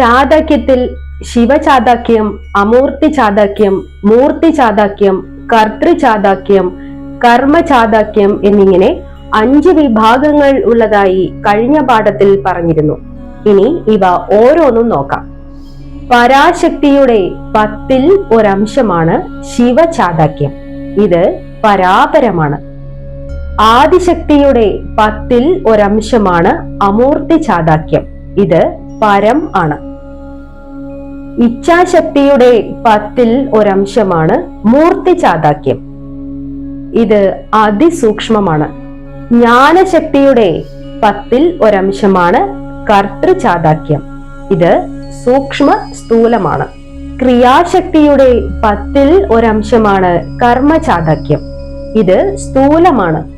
ചാതക്യത്തിൽ ശിവചാതക്യം അമൂർത്തി ചാതക്യം മൂർത്തി ചാതക്യം കർത്തൃചാതക്യം കർമ്മചാതക്യം എന്നിങ്ങനെ അഞ്ച് വിഭാഗങ്ങൾ ഉള്ളതായി കഴിഞ്ഞ പാഠത്തിൽ പറഞ്ഞിരുന്നു. ഇനി ഇവ ഓരോന്നും നോക്കാം. പരാശക്തിയുടെ പത്തിൽ ഒരംശമാണ് ശിവചാതക്യം ഇത് പരാപരമാണ്. ആദിശക്തിയുടെ പത്തിൽ ഒരംശമാണ് അമൂർത്തി ചാതാക്യം ഇത് പരം ആണ്. ഇച്ഛാശക്തിയുടെ പത്തിൽ ഒരംശമാണ് മൂർത്തി ചാതാക്യം. ഇത് അതിസൂക്ഷ്മമാണ്. ജ്ഞാനശക്തിയുടെ പത്തിൽ ഒരംശമാണ് കർത്തൃചാതാക്യം ഇത് സൂക്ഷ്മ സ്ഥൂലമാണ്. ക്രിയാശക്തിയുടെ പത്തിൽ ഒരംശമാണ് കർമ്മചാതാക്യം ഇത് സ്ഥൂലമാണ്.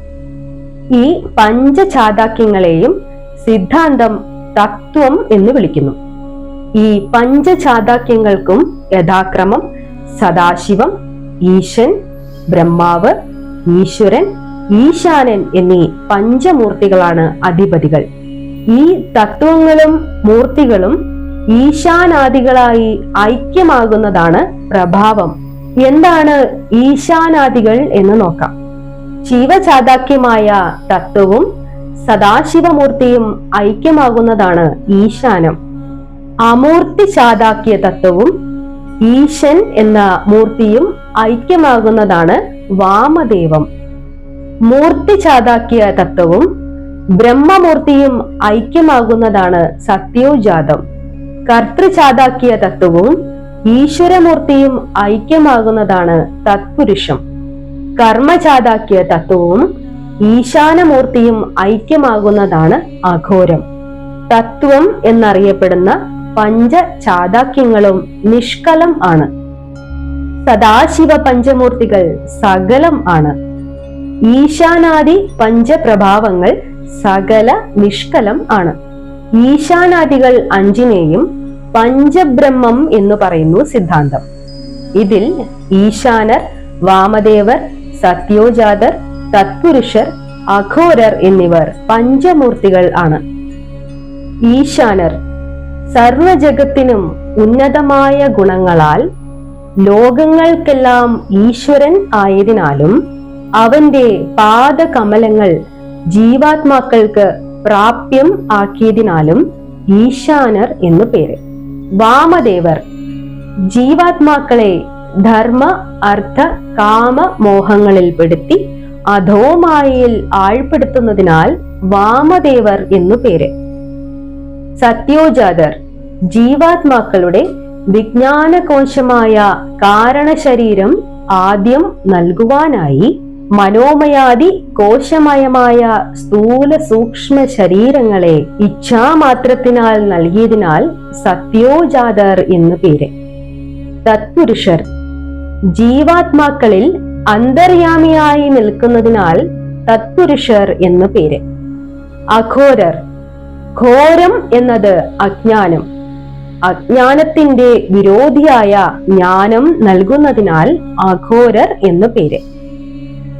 ഈ പഞ്ചചാതാക്യങ്ങളെയും സിദ്ധാന്തം തത്വം എന്ന് വിളിക്കുന്നു. ഈ പഞ്ചചാതാക്യങ്ങൾക്കും യഥാക്രമം സദാശിവം ഈശൻ ബ്രഹ്മാവ് ഈശ്വരൻ ഈശാനൻ എന്നീ പഞ്ചമൂർത്തികളാണ് അധിപതികൾ. ഈ തത്വങ്ങളും മൂർത്തികളും ഈശാനാദികളായി ഐക്യമാകുന്നതാണ് പ്രഭാവം. എന്താണ് ഈശാനാദികൾ എന്ന് നോക്കാം. ശിവചാതാക്യമായ തത്വവും സദാശിവമൂർത്തിയും ഐക്യമാകുന്നതാണ് ഈശാനം. അമൂർത്തി ശാദാക്കിയ തത്വവും ഈശൻ എന്ന മൂർത്തിയും ഐക്യമാകുന്നതാണ് വാമദേവം. മൂർത്തി ചാതാക്കിയ തത്വവും ബ്രഹ്മമൂർത്തിയും ഐക്യമാകുന്നതാണ് സത്യോജാതം. കർത്തൃചാതാക്കിയ തത്വവും ഈശ്വരമൂർത്തിയും ഐക്യമാകുന്നതാണ് തത്പുരുഷം. കർമ്മചാതാക്കിയ തത്വവും ഈശാനമൂർത്തിയും ഐക്യമാകുന്നതാണ് അഘോരം. തത്വം എന്നറിയപ്പെടുന്ന പഞ്ച ചാതാക്യങ്ങളും നിഷ്കലം ആണ്. സദാശിവ പഞ്ചമൂർത്തികൾ സകലം ആണ്. ഈശാനാദി പഞ്ചപ്രഭാവങ്ങൾ സകല നിഷ്കലം ആണ്. ഈശാനാദികൾ അഞ്ചിനെയും പഞ്ചബ്രഹ്മം എന്ന് പറയുന്നു സിദ്ധാന്തം. ഇതിൽ ഈശാനർ വാമദേവർ സത്യോജാതർ തത്പുരുഷർ അഘോരർ എന്നിവർ പഞ്ചമൂർത്തികൾ ആണ്. ഈശാനർ സർവജഗത്തിനും ഉന്നതമായ ഗുണങ്ങളാൽ ലോകങ്ങൾക്കെല്ലാം ഈശ്വരൻ ആയതിനാലും അവന്റെ പാദകമലങ്ങൾ ജീവാത്മാക്കൾക്ക് പ്രാപ്യം ആക്കിയതിനാലും ഈശാനർ എന്നു പേര്. വാമദേവർ ജീവാത്മാക്കളെ ധർമ്മ അർത്ഥ കാമ മോഹങ്ങളിൽ മോഹങ്ങളിൽപ്പെടുത്തി അധോമായയിൽ ആഴ്പ്പെടുത്തുന്നതിനാൽ വാമദേവർ എന്നു പേര്. സത്യോജാതർ ജീവാത്മാക്കളുടെ വിജ്ഞാനകോശമായ കാരണശരീരം ആദ്യം നൽകുവാനായി മനോമയാദി കോശമയമായ സ്ഥൂല സൂക്ഷ്മ ശരീരങ്ങളെ ഇച്ഛാമാത്രത്തിനാൽ നൽകിയതിനാൽ സത്യോജാതർ എന്നു പേര്. തത്പുരുഷർ ജീവാത്മാക്കളിൽ അന്തര്യാമിയായി നിൽക്കുന്നതിനാൽ തത്പുരുഷർ എന്ന് പേര്. അഘോരർ. ഘോരം എന്നത് അജ്ഞാനം. അജ്ഞാനത്തിന്റെ വിരോധിയായ ജ്ഞാനം നൽകുന്നതിനാൽ അഘോരർ എന്ന് പേര്.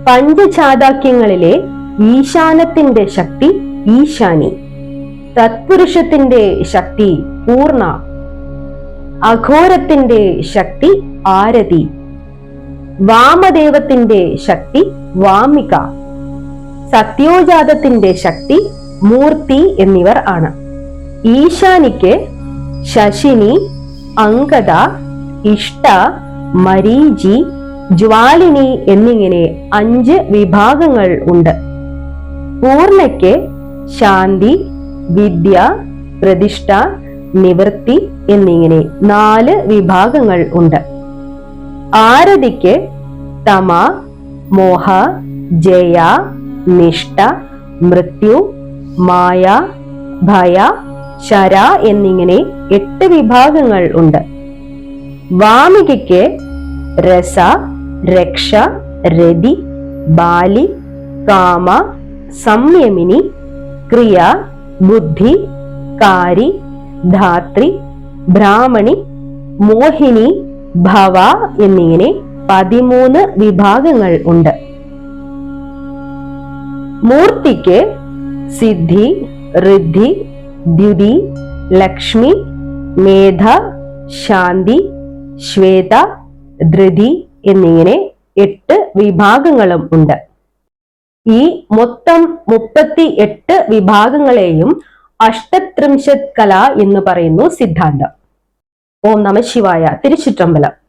പഞ്ചചാതാക്യങ്ങളിലെ ഈശാനത്തിന്റെ ശക്തി ഈശാനി. തത്പുരുഷത്തിന്റെ ശക്തി പൂർണ. അഘോരത്തിന്റെ ശക്തി ആരതി. വാമദേവത്തിന്റെ ശക്തി വാമിക സത്യോജാതത്തിന്റെ ശക്തി മൂർത്തി എന്നിവർ ആണ്. ഈശാനിക്ക് ശശിനി അങ്കദ ഇഷ്ട മരീചി ജ്വാലിനി എന്നിങ്ങനെ അഞ്ച് വിഭാഗങ്ങൾ ഉണ്ട്. പൂർണയ്ക്ക് ശാന്തി വിദ്യ പ്രതിഷ്ഠ നിവൃത്തി എന്നിങ്ങനെ നാല് വിഭാഗങ്ങൾ ഉണ്ട്. ആരതിക്ക് തമ മോഹ ജയ നിഷ്ഠ മൃത്യു മായ ഭയ ശര എന്നിങ്ങനെ എട്ട് വിഭാഗങ്ങൾ ഉണ്ട്. വാമികയ്ക്ക് രസ രക്ഷ രതി ബാലി കാമ സംയമിനി ക്രിയ ബുദ്ധി കാരി ധാത്രി ബ്രാഹ്മണി മോഹിനി ഭവ എന്നിങ്ങനെ പതിമൂന്ന് വിഭാഗങ്ങൾ ഉണ്ട്. മൂർത്തിക്ക് സിദ്ധി ഋദ്ധി ദ്യുതി ലക്ഷ്മി മേധ ശാന്തി ശ്വേത ധൃതി എന്നിങ്ങനെ എട്ട് വിഭാഗങ്ങളും ഉണ്ട്. ഈ മൊത്തം മുപ്പത്തി എട്ട് വിഭാഗങ്ങളെയും അഷ്ടത്രിംശത് കല എന്ന് പറയുന്നു സിദ്ധാന്തം. ഓം നമ ശിവായ. തിരുച്ചിറ്റമ്പലം.